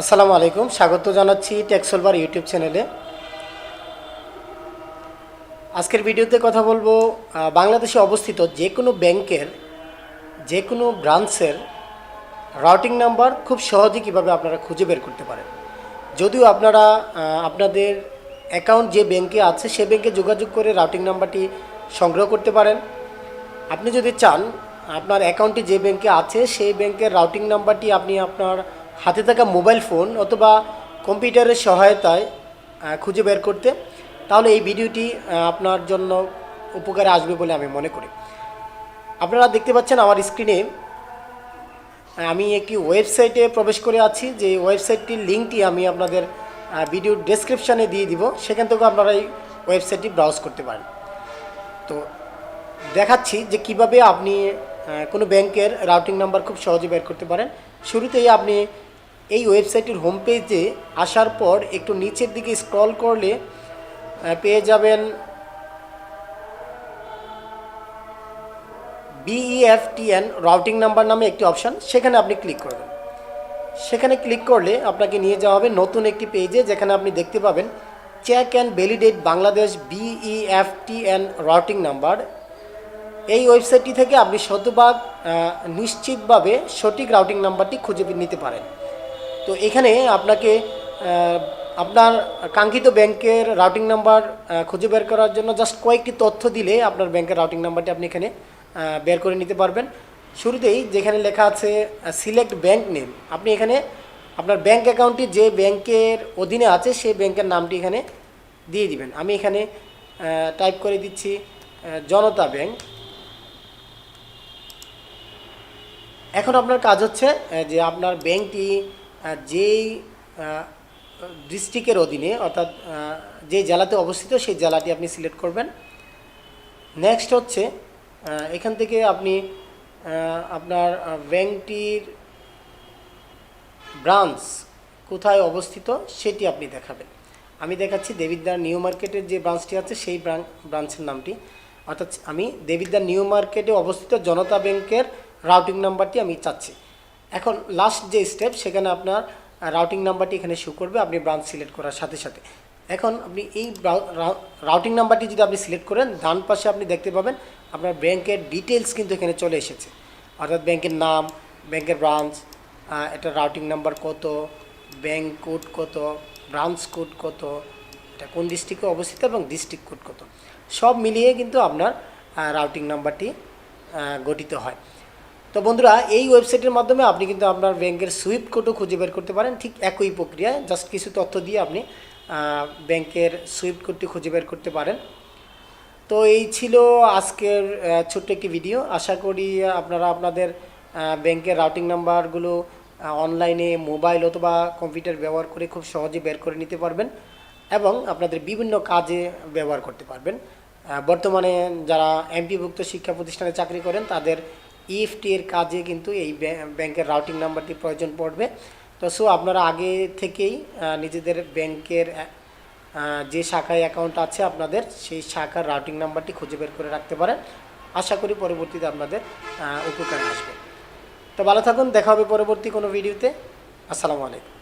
আসসালামু আলাইকুম, স্বাগত জানাচ্ছি টেক্সলবার ইউটিউব চ্যানেলে। আজকের ভিডিওতে কথা বলব বাংলাদেশে অবস্থিত যে কোনো ব্যাংকের যে কোনো ব্রাঞ্চের রাউটিং নাম্বার খুব সহজে কীভাবে আপনারা খুঁজে বের করতে পারেন। যদিও আপনারা আপনাদের অ্যাকাউন্ট যে ব্যাংকে আছে, সে ব্যাংকে যোগাযোগ করে রাউটিং নাম্বারটি সংগ্রহ করতে পারেন। আপনি যদি চান, আপনার অ্যাকাউন্টটি যে ব্যাংকে আছে, সেই ব্যাংকের রাউটিং নাম্বারটি আপনি আপনার হাতে থাকা মোবাইল ফোন অথবা কম্পিউটারের সহায়তায় খুঁজে বের করতে, তাহলে এই ভিডিওটি আপনার জন্য উপকারে আসবে বলে আমি মনে করি। আপনারা দেখতে পাচ্ছেন আমার স্ক্রিনে আমি একটি ওয়েবসাইটে প্রবেশ করে আছি, যে ওয়েবসাইটটির লিঙ্কটি আমি আপনাদের ভিডিও ডেসক্রিপশানে দিয়ে দিব, সেখান থেকে আপনারা এই ওয়েবসাইটটি ব্রাউজ করতে পারেন। তো দেখাচ্ছি যে কীভাবে আপনি কোনো ব্যাংকের রাউটিং নাম্বার খুব সহজে বের করতে পারেন। শুরুতেই আপনি এই ওয়েবসাইটের হোম পেজে আসার পর একটু নিচের দিকে স্ক্রল করলে পেয়ে যাবেন বিইএফটিএন রাউটিং নাম্বার নামে একটি অপশান সেখানে আপনি ক্লিক করবেন। সেখানে ক্লিক করলে আপনাকে নিয়ে যাওয়া হবে নতুন একটি পেজে যেখানে আপনি দেখতে পাবেন check and validate Bangladesh BEFTN routing number এই ওয়েবসাইটটি থেকে আপনি শতভাগ নিশ্চিতভাবে সঠিক রাউটিং নাম্বারটি খুঁজে নিতে পারেন। তো এখানে আপনাকে আপনার কাঙ্ক্ষিত ব্যাংকের রাউটিং নাম্বার খুঁজে বের করার জন্য জাস্ট কয়েকটি তথ্য দিলে আপনার ব্যাংকের রাউটিং নাম্বারটি আপনি এখানে বের করে নিতে পারবেন। শুরুতেই যেখানে লেখা আছে সিলেক্ট ব্যাংক নেম আপনি এখানে আপনার ব্যাংক অ্যাকাউন্টটি যে ব্যাংকের অধীনে আছে সেই ব্যাংকের নামটি এখানে দিয়ে দিবেন। আমি এখানে টাইপ করে দিচ্ছি জনতা ব্যাংক। এখন আপনার কাজ হচ্ছে যে আপনার ব্যাংকটি যেই ডিস্ট্রিক্টের অধীনে, অর্থাৎ যে জেলাতে অবস্থিত, সেই জেলাটি আপনি সিলেক্ট করবেন। নেক্সট হচ্ছে এখান থেকে আপনি আপনার ব্যাংকটির ব্রাঞ্চ কোথায় অবস্থিত, সেটি আপনি দেখাবেন। আমি দেখাচ্ছি দেবিদ্যার নিউ মার্কেটের যে ব্রাঞ্চটি আছে, সেই ব্রাঞ্চ ব্রাঞ্চের নামটি। অর্থাৎ আমি দেবিদ্যার নিউ মার্কেটে অবস্থিত জনতা ব্যাংকের রাউটিং নাম্বারটি আমি চাচ্ছি। এখন লাস্ট যে স্টেপ সেখানে আপনার রাউটিং নাম্বারটি এখানে শো করবে, আপনি ব্রাঞ্চ সিলেক্ট করার সাথে সাথে। এখন আপনি এই রাউটিং নাম্বারটি যদি আপনি সিলেক্ট করেন, ডান পাশে আপনি দেখতে পাবেন, আপনার ব্যাংকের ডিটেলস কিন্তু এখানে চলে এসেছে। অর্থাৎ ব্যাংকের নাম, ব্যাংকের ব্রাঞ্চ এটা রাউটিং নাম্বার কত ব্যাংক কোড কত ব্রাঞ্চ কোড কত, এটা কোন ডিস্ট্রিক্টে অবস্থিত এবং ডিস্ট্রিক্ট কোড কত। সব মিলিয়ে কিন্তু আপনার রাউটিং নাম্বারটি গঠিত হয়। তো বন্ধুরা, এই ওয়েবসাইটের মাধ্যমে আপনি কিন্তু আপনার ব্যাংকের সুইফট কোডও খুঁজে বের করতে পারেন, ঠিক একই প্রক্রিয়ায়। জাস্ট কিছু তথ্য দিয়ে আপনি ব্যাংকের সুইফট কোডটি খুঁজে বের করতে পারেন। তো এই ছিল আজকের ছোট্ট একটি ভিডিও আশা করি আপনারা আপনাদের ব্যাংকের রাউটিং নাম্বারগুলো অনলাইনে মোবাইল অথবা কম্পিউটার ব্যবহার করে খুব সহজে বের করে নিতে পারবেন এবং আপনাদের বিভিন্ন কাজে ব্যবহার করতে পারবেন। বর্তমানে যারা এমপিভুক্ত শিক্ষা প্রতিষ্ঠানে চাকরি করেন, তাদের ইএফটি এর কাজে কিন্তু এই ব্যাং- ব্যাংকের রাউটিং নাম্বারটি প্রয়োজন পড়বে। তো সো আপনারা আগে থেকেই নিজেদের ব্যাংকের যে শাখায় অ্যাকাউন্ট আছে আপনাদের, সেই শাখার রাউটিং নাম্বারটি খুঁজে বের করে রাখতে পারেন। আশা করি পরবর্তীতে আপনাদের উপকার আসবে। তো ভালো থাকুন, দেখা হবে পরবর্তী কোনো ভিডিওতে আসসালামু আলাইকুম।